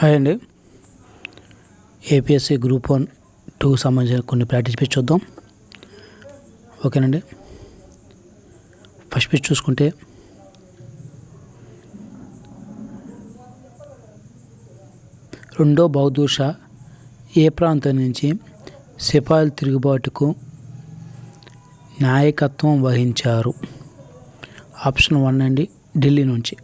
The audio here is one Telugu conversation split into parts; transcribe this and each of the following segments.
హాయ్ అండి. ఏపీఎస్సి గ్రూప్ వన్ టూకి సంబంధించిన కొన్ని ప్రాక్టీస్ పిచ్ చూద్దాం. ఓకేనండి. ఫస్ట్ పిచ్ చూసుకుంటే రెండో బౌద్ధ షా ఏ ప్రాంతం నుంచి సిపాయిల తిరుగుబాటుకు నాయకత్వం వహించారు? ఆప్షన్ వన్ అండి ఢిల్లీ నుంచి.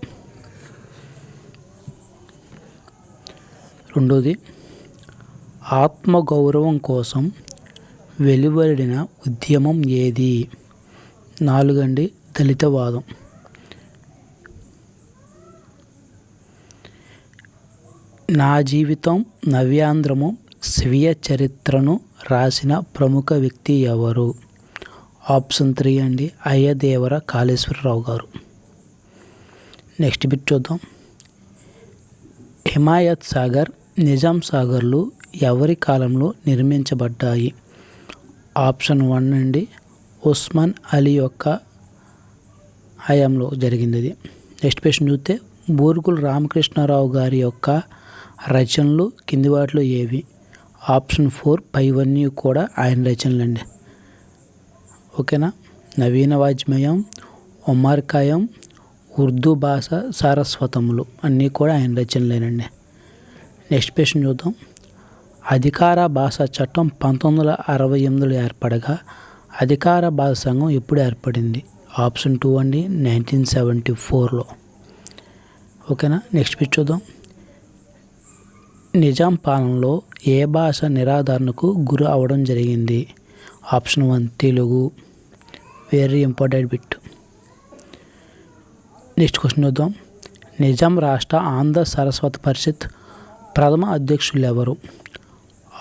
రెండోది ఆత్మగౌరవం కోసం వెలువడిన ఉద్యమం ఏది? నాలుగండి దళితవాదం. నా జీవితం నవ్యాంధ్రము స్వీయ చరిత్రను రాసిన ప్రముఖ వ్యక్తి ఎవరు? ఆప్షన్ త్రీ అండి అయ్యదేవర కాళేశ్వరరావు గారు. నెక్స్ట్ బిట్ చూద్దాం. హిమాయత్ సాగర్ నిజాం సాగర్లు ఎవరి కాలంలో నిర్మించబడ్డాయి? ఆప్షన్ వన్ నుండి ఉస్మాన్ అలీ యొక్క హయాంలో జరిగింది. ఇది నెక్స్ట్ క్వశ్చన్ చూస్తే బూరుగుల రామకృష్ణారావు గారి యొక్క రచనలు కింది వాటిలో ఏవి? ఆప్షన్ ఫోర్ పైవన్నీ కూడా ఆయన రచనలండి. ఓకేనా? నవీన వాజ్మయం ఒమార్కాయం ఉర్దూ భాష సారస్వతములు అన్నీ కూడా ఆయన రచనలేనండి. నెక్స్ట్ క్వశ్చన్ చూద్దాం. అధికార భాష చట్టం పంతొమ్మిది వందల అరవై ఎనిమిదిలో ఏర్పడగా అధికార భాష సంఘం ఎప్పుడు ఏర్పడింది? ఆప్షన్ టూ అండి నైన్టీన్ సెవెంటీ ఫోర్లో. ఓకేనా? నెక్స్ట్ పిచ్ చూద్దాం. నిజాం పాలనలో ఏ భాష నిరాధారణకు గురి అవడం జరిగింది? Option one Telugu. Very important bit. Next question చూద్దాం. నిజాం రాష్ట్ర ఆంధ్ర సరస్వతి పరిషత్ ప్రథమ అధ్యక్షులు ఎవరు?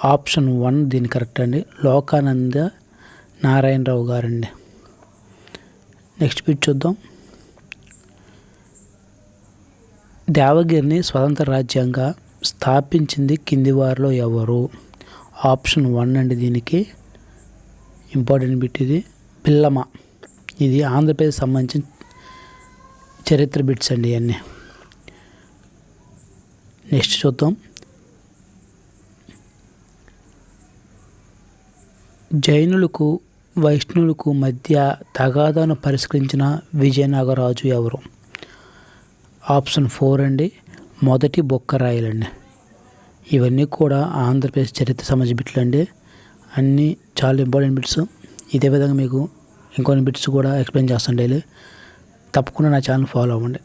ఆప్షన్ వన్ దీని కరెక్ట్ అండి. లోకానంద నారాయణరావు గారండి. నెక్స్ట్ బిట్ చూద్దాం. దేవగిరిని స్వతంత్ర రాజ్యంగా స్థాపించింది కింది వారిలో ఎవరు? ఆప్షన్ వన్ అండి దీనికి. ఇంపార్టెంట్ బిట్ ఇది. పిల్లమ ఇది ఆంధ్రప్రదేశ్ సంబంధించిన చరిత్ర బిట్స్ అండి ఇవన్నీ. నెక్స్ట్ చూద్దాం. జైనులకు వైష్ణవులకు మధ్య తగాదాను పరిష్కరించిన విజయనగరాజు ఎవరు? ఆప్షన్ ఫోర్ అండి. మొదటి బొక్కరాయలండి ఇవన్నీ కూడా ఆంధ్రప్రదేశ్ చరిత్ర సంబంధించిన బిట్లు అండి అన్నీ చాలా ఇంపార్టెంట్ బిట్స్. ఇదే విధంగా మీకు ఇంకొన్ని బిట్స్ కూడా ఎక్స్ప్లెయిన్ చేస్తాను డైలీ. తప్పకుండా నా ఛానల్ ఫాలో అవ్వండి.